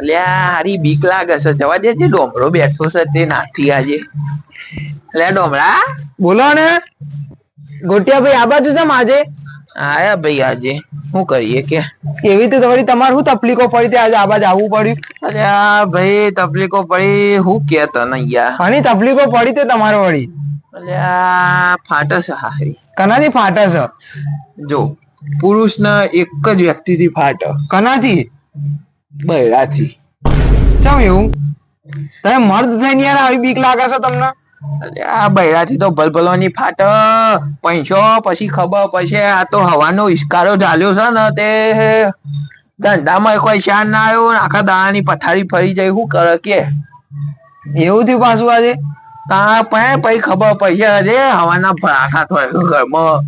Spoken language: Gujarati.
અલ્યા હારી બીક લાગે છે. જવા દે જે ડોમરો બેઠો છે તે નાથી આજે. અલ્યા ડોમરા? બોલો ને. ગોટિયા ભાઈ આ બાજુ છે આજે. આયા ભાઈ આજે. શું કરીએ કે? એવી તો તમારી તમારે શું તકલીફો પડી તે આજે? આ બાજુ આવવું પડ્યું. અલ્યા ભાઈ તકલીફો પડી હું કે તને યાર. ઘણી તકલીફો પડી તે તમારે વળી. અલ્યા ફાટે છે હારી. કનાથી ફાટે છે? જો પુરુષ એક જ વ્યક્તિથી ફાટે. કનાથી? બૈરાથી. ચમ એવું? તમે મર્દ થઈને યાર આવી બીક લાગે છે તમને? આ બૈરાથી તો ભલભલવાની ફાટ પૈસો પછી ખબર પછી આ તો હવાનો ઇસ્કારો ચાલ્યો છે ને તે. ધંધામાં કોઈ શાન ના આવ્યો આખા દાણાની પથારી ફરી જાય શું કરે કે? એવું થયું પાછું આજે? તા પછી ખબર પડશે હજે હવાના ભરાખા થયો ઘરમાં.